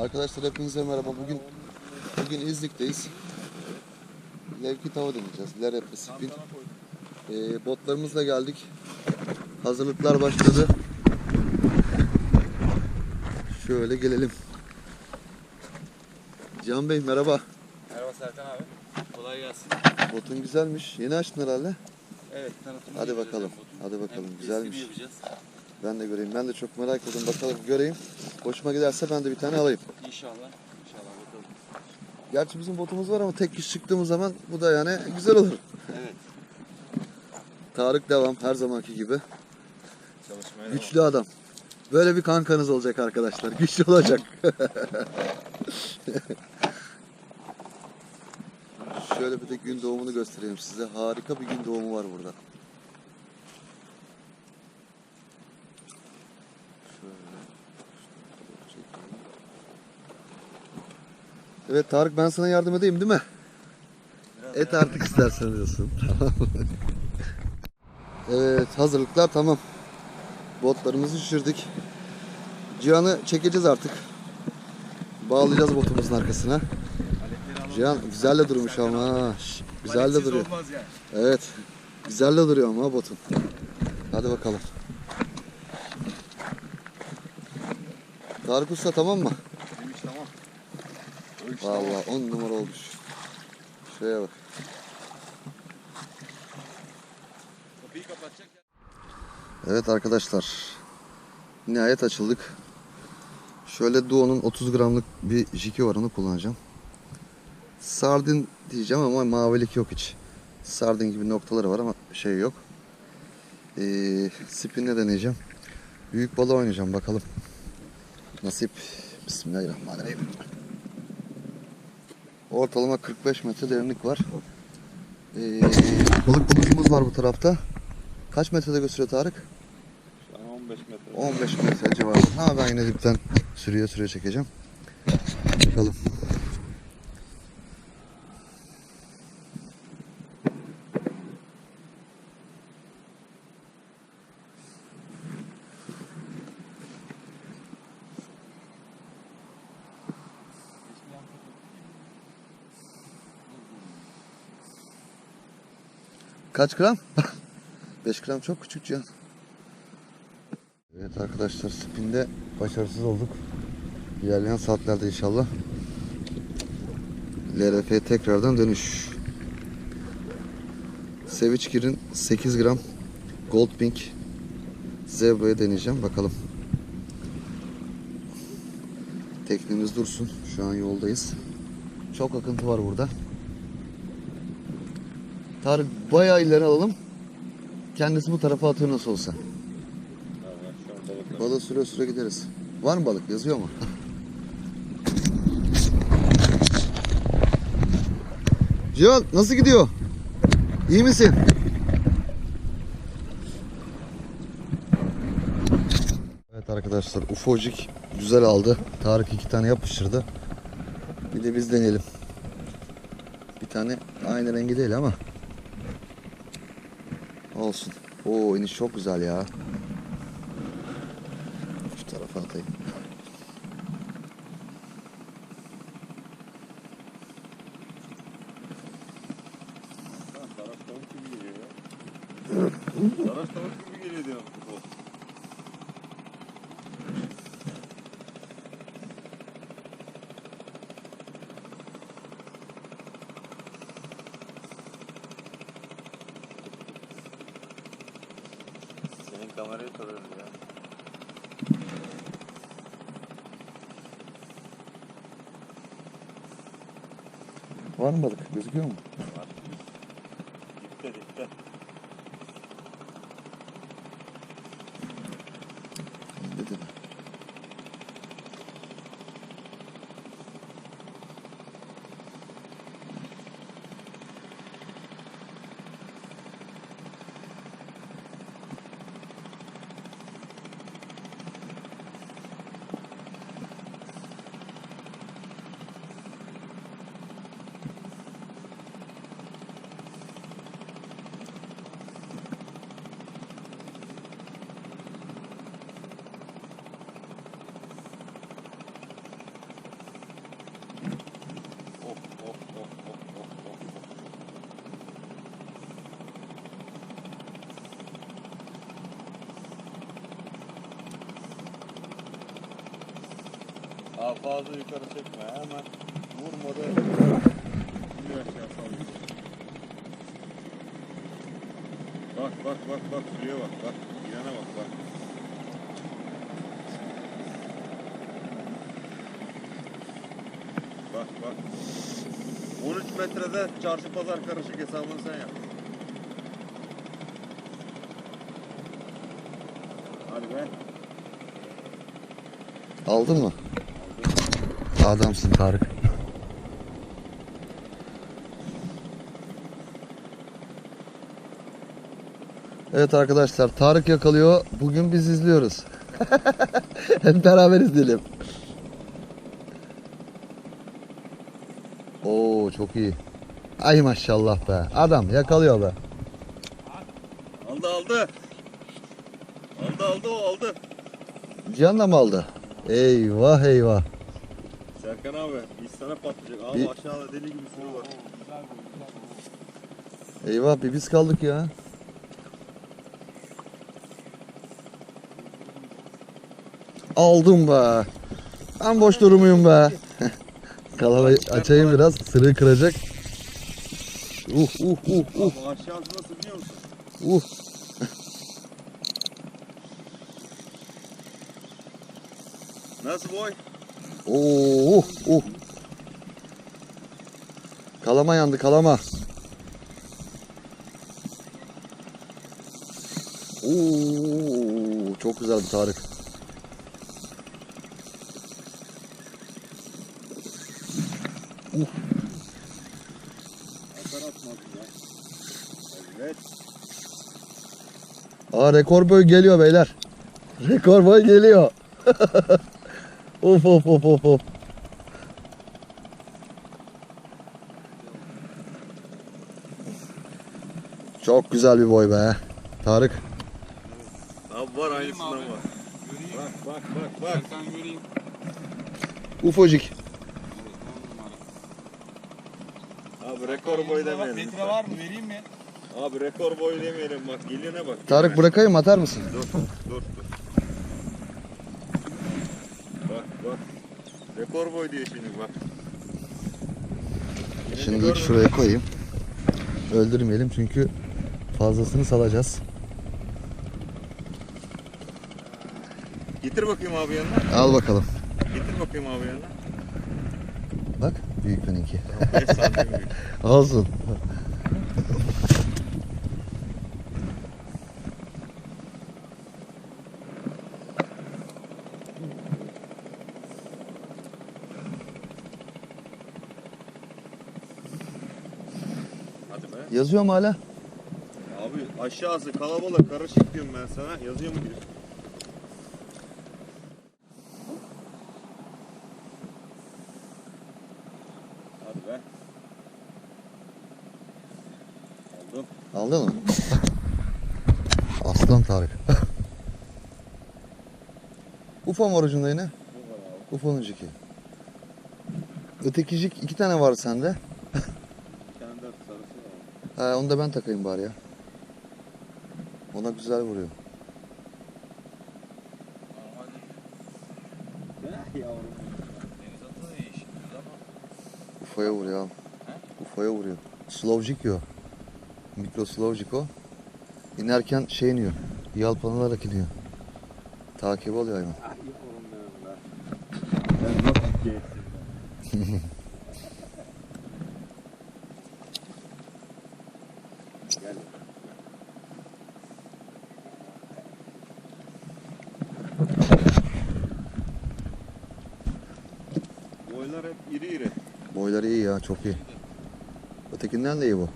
Arkadaşlar hepinize merhaba. Bugün bugün İznik'teyiz. Levki tava deneyeceğiz. Lerep spin. Ee, botlarımızla geldik. Hazırlıklar başladı. Şöyle gelelim. Cihan Bey merhaba. Merhaba Serkan abi. Kolay gelsin. Botun güzelmiş. Yeni açtın herhalde. Evet tanıtımı Hadi bakalım. Hadi bakalım. Güzelmiş. Ben de göreyim. Ben de çok merak ediyorum. Bakalım göreyim. Hoşuma giderse ben de bir tane alayım. İnşallah. İnşallah bakalım. Gerçi bizim botumuz var ama tek kişi çıktığımız zaman bu da yani güzel olur. Evet. Tarık devam her zamanki gibi. Çalışmaya Güçlü adam. Böyle bir kankanız olacak arkadaşlar. Güçlü olacak. Şöyle bir de gün doğumunu göstereyim size. Harika bir gün doğumu var burada. Evet Tarık ben sana yardım edeyim değil mi? Biraz Et artık istersen diyorsun. Tamam. evet hazırlıklar tamam. Botlarımızı şişirdik. Cihan'ı çekeceğiz artık. Bağlayacağız botumuzun arkasına. Cihan güzel de durmuş ama. Şş, Güzel de duruyor. yani. Evet. Güzel de duruyor ama botun. Hadi bakalım. Tarık Usta tamam mı? Benim iş tamam. O iş Vallahi on numara olmuş. Şuraya bak. Evet arkadaşlar. Nihayet açıldık. Şöyle Duo'nun 30 gramlık bir jiki var onu kullanacağım. Sardin diyeceğim ama mavilik yok hiç. Sardin gibi noktaları var ama şey yok. Ee, spinle deneyeceğim. Büyük balığı oynayacağım bakalım. Nasip. Bismillahirrahmanirrahim. Ortalama 45 metre derinlik var. Ee, balık balıcımız var bu tarafta. Kaç metrede gösteriyor Tarık? Şu an 15 metre. 15 metre civarı. Ha ben yine dipten sürüye sürüye çekeceğim. Bakalım. Kaç gram? 5 gram çok küçük can. Evet arkadaşlar spinde başarısız olduk. İlerleyen saatlerde inşallah. LRF tekrardan dönüş. Seviçgir'in 8 gram Goldpink Zebra'yı deneyeceğim. Bakalım. Teknemiz dursun. Şu an yoldayız. Çok akıntı var burada. Tarık bayağı ileri alalım. Kendisi bu tarafa atıyor nasıl olsa. Balığı süre süre gideriz. Var mı balık? Yazıyor mu? Cihan nasıl gidiyor? İyi misin? Evet arkadaşlar ufocik güzel aldı. Tarık iki tane yapıştırdı. Bir de biz deneyelim. Bir tane aynı rengi değil ama. Olsun. Oo iniş çok güzel ya. Şu tarafa atayım. Ha, Daraş tavuk gibi geliyor ya. Daraş tavuk gibi geliyor diyorum. bu. Senin kamerayı ya. Var mı balık? Gözüküyor mu? Var. Dipte dipte. Daha fazla yukarı çekme hemen vurmadı. Bir aşağı. Bak bak bak bak suya bak bak. İnana bak bak. Bak bak. 13 metrede çarşı pazar karışık hesabını sen yap. Hadi be. Aldın mı? Adamsın Tarık. Evet arkadaşlar Tarık yakalıyor. Bugün biz izliyoruz. Hep beraber izleyelim. Oo çok iyi. Ay maşallah be. Adam yakalıyor be. Aldı aldı. Aldı aldı o aldı. Cihan da mı aldı? Eyvah eyvah. Serkan abi iş sana patlayacak. Abi Bir- aşağıda deli gibi sürü var. Eyvah bir biz kaldık ya. Aldım be. Ben boş durumuyum be. Kalabayı açayım biraz. Sırrı kıracak. Uh uh uh uh Abi aşağısı nasıl biliyor musun? uh. Nasıl boy? Oh uh uh. Kalama yandı kalama. Oo, çok güzel bir atmaz ya. Evet. Aa rekor boy geliyor beyler. Rekor boy geliyor. of of of of of. Çok güzel bir boy be. Tarık. Abi var aynısından var. Göreyim. Bak bak bak bak. Sen göreyim. Ufacık. Abi rekor boy demeyelim. Metre var mı? Vereyim mi? Abi rekor boy demeyelim bak. Gelene bak. Tarık bırakayım atar mısın? Dur dur dur. Bak. Rekor boy diye şimdi bak. Geleni Şimdi görmedin. şuraya koyayım. Öldürmeyelim çünkü fazlasını salacağız. Getir bakayım abi yanına. Al bakalım. Getir bakayım abi yanına. Bak büyük benimki. 5 santim büyük. Olsun. Hadi be. Yazıyor mu hala? Abi aşağısı kalabalık karışık diyorum ben sana. Yazıyor mu diyorsun? Hadi be. Aldım. Aldın mı? Aslan Tarık. Ufa mı orucunda yine? Bu var abi. Ufa'nın ciki. Ötekicik iki tane var sende. Bir tane de sarısı var. He, onu da ben takayım bari ya. Ona güzel vuruyor. Ufa'ya vuruyor abi. Ufa'ya vuruyor. Slow jig o. Mikro slow jig o. İnerken şey iniyor. Yalpanarak iniyor. Takip oluyor hayvan. Ah yavrum benim be. Ben nasıl keyifsizim. Gel. Boylar hep iri iri. Boyları iyi ya çok iyi. Ötekinden de iyi bu.